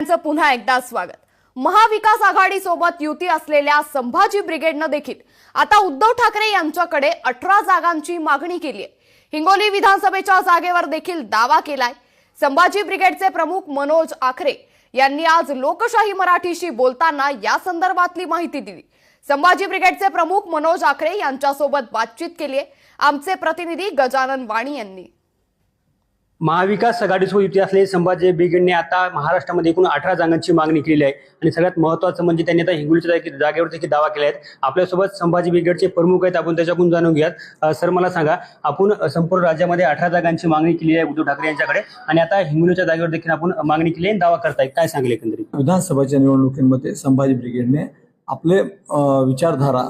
पुन्हा एकदा स्वागत. महाविकास आघाडी सोबत युती असलेल्या संभाजी ब्रिगेडनं देखील आता उद्धव ठाकरे यांच्याकडे अठरा जागांची मागणी केली आहे हिंगोली विधानसभेच्या जागेवर देखील दावा केलाय. संभाजी ब्रिगेडचे प्रमुख मनोज आखरे यांनी आज लोकशाही मराठीशी बोलताना या संदर्भातली माहिती दिली. संभाजी ब्रिगेडचे प्रमुख मनोज आखरे यांच्यासोबत बातचीत केली आहे आमचे प्रतिनिधी गजानन वाणी यांनी. महाविकास आघाडीसोबत युती असलेले संभाजी बिगेडने आता महाराष्ट्रामध्ये एकूण अठरा जागांची मागणी केलेली आहे. आणि सगळ्यात महत्त्वाचं म्हणजे त्यांनी आता हिंगोलीच्या जागे- जागेवर देखील दावा केला आहे. आपल्यासोबत संभाजी ब्रिगेडचे प्रमुख आहेत. आपण त्याच्याकडून जाणून घेऊयात. सर मला सांगा आपण संपूर्ण राज्यामध्ये अठरा जागांची मागणी केली आहे उद्धव ठाकरे यांच्याकडे. आणि आता हिंगोलीच्या जागेवर देखील आपण मागणी केली आहे आणि दावा करताय. काय सांगले एकंदरीत? विधानसभाच्या निवडणुकीमध्ये संभाजी ब्रिगेडने आपले विचारधारा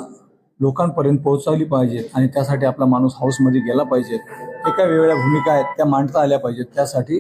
लोकांपर्यंत पोहोचवली पाहिजेत आणि त्यासाठी आपला माणूस हाऊसमध्ये गेला पाहिजे. एका वेगळ्या भूमिका आहेत त्या मांडता आल्या पाहिजेत. त्यासाठी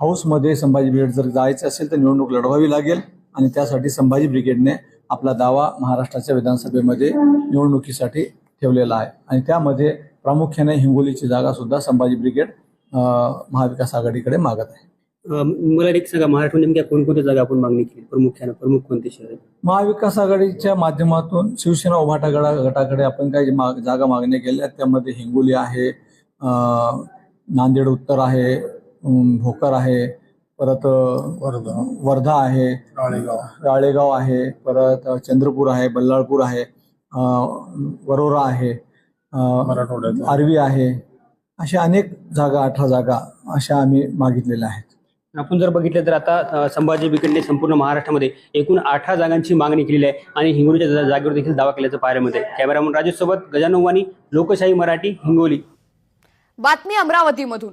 हाऊसमध्ये संभाजी ब्रिगेड जर जायचं असेल तर निवडणूक लढवावी लागेल आणि त्यासाठी संभाजी ब्रिगेडने आपला दावा महाराष्ट्राच्या विधानसभेमध्ये निवडणुकीसाठी ठेवलेला आहे. आणि त्यामध्ये प्रामुख्याने हिंगोलीची जागा सुद्धा संभाजी ब्रिगेड महाविकास आघाडीकडे मागत आहे. मला एक सांगा महाराष्ट्र नेमक्या कोणकोणत्या जागा आपण मागणी केली? प्रमुख्यानं प्रमुख कोणते शहर महाविकास आघाडीच्या माध्यमातून शिवसेना उभाटा गडा गटाकडे आपण काही माग जागा मागण्या केल्या त्यामध्ये हिंगोली आहे नांदेड उत्तर आहे भोकर आहे परत वर्धा वर्धा आहे राळेगाव. आहे परत चंद्रपूर आहे बल्लाळपूर आहे वरोरा आहे आर्वी आहे. अशा अनेक जागा अठरा जागा अशा आम्ही मागितलेल्या आहेत. आपण जर बघितलं तर आता संभाजी बिकडने संपूर्ण महाराष्ट्रामध्ये एकूण आठा जागांची मागणी केलेली आहे आणि हिंगोलीच्या जागेवर देखील दावा केल्याचं पाहायला मिळते कॅमेरामन राजेश सोबत गजानोवानी लोकशाही मराठी हिंगोली. बातमी अमरावतीमधून.